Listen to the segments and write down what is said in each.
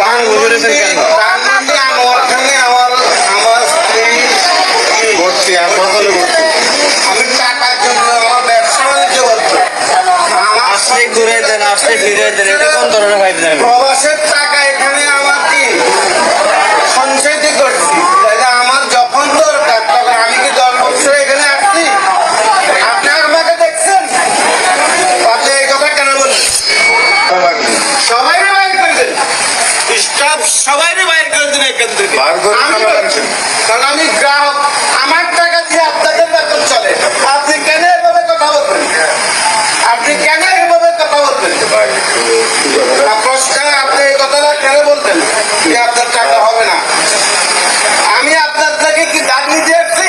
ভাঙ করেছেন কেন? তার মানে আমার খানে আমার আমার স্ত্রী করছি আর কখনো করছি আমি টাকার জন্য আমার ব্যবসা বাণিজ্য করছি। আমার ঘুরে দেন আসলে ফিরে দেন এটা কোন ধরনের ভাই প্রবাসের টাকা এখানে কারণ আমি গ্রাহক আমার টাকা দিয়ে আপনাদের বেতন চলে। আপনি কেন এভাবে কথা বলবেন? আপনি কেন এভাবে কথা বলবেন? প্রশ্ন আপনি এই কথাটা কেন বলতেন যে আপনার টাকা হবে না। আমি আপনার থেকে কি দাগ নিতে আসছি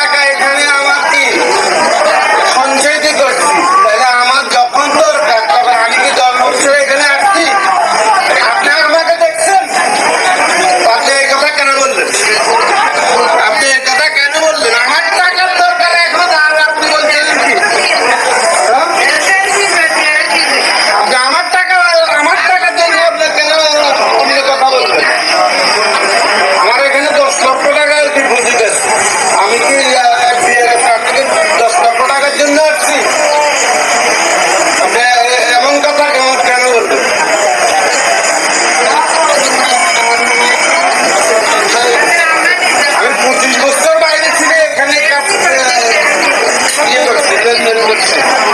Yeah.